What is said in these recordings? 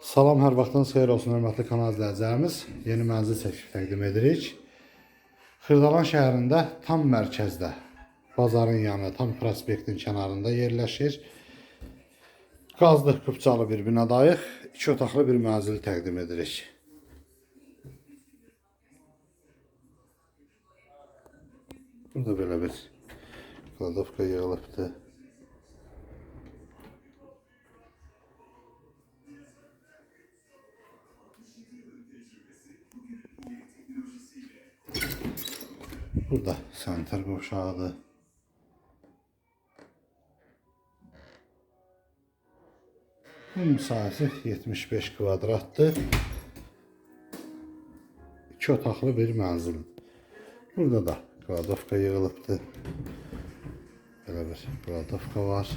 Salam, hər vaxtınız xeyir olsun, hörmətli kanal izləyicilərimiz. Yeni mənzil çəkib təqdim edirik. Xırdalan şəhərində tam mərkəzdə, bazarın yanı, tam prospektin kənarında yerləşir. Qazlıq Qıpçalı bir binadayıq. İki otaqlı bir mənzil təqdim edirik. Burada belə bir kladovka yığılıbdır. Burada sanitar qovşağıdır. Bunun sahəsi 75 kvadratdır. İki otaqlı bir mənzil. Burada da kladovka yığılıbdır. Belə bir kladovka var.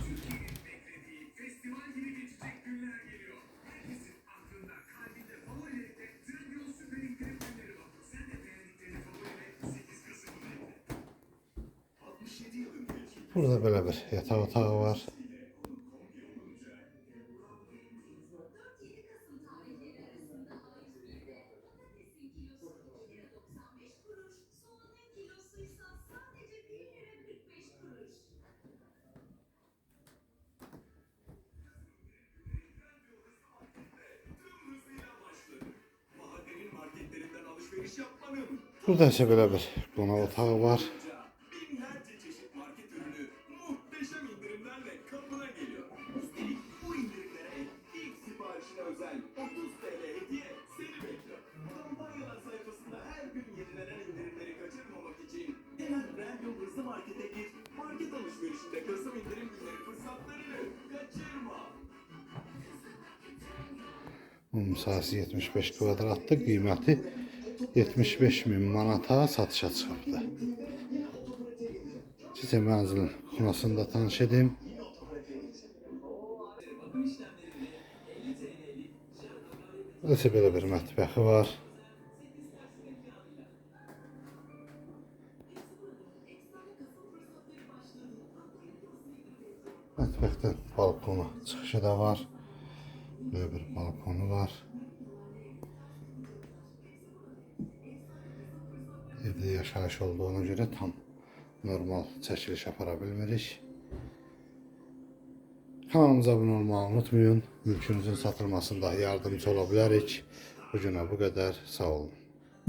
Burada belə bir yataq otağı var. Burada ise belə bir qonaq otağı var. Hızlı Market'e gir. Market alışverişinde Kasım indirim günleri fırsatlarını kaçırma. Bunun sahəsi 75 kvadratdır. Qiyməti 75 min manata satışa çıxıbdır. Sizə mənzilin xunasını da tanış edim. İsə belə bir mətbəxi var. Mətbəxdən balkona çıxışı da var. Böyle bir balkonu var. Evde yaşayış olduğuna göre tam normal çəkiliş apara bilmirik. Kanalımıza abone olmayı unutmayın. Mülkünüzün satılmasında yardımcı ola bilərik. Bu qədər. Sağ olun.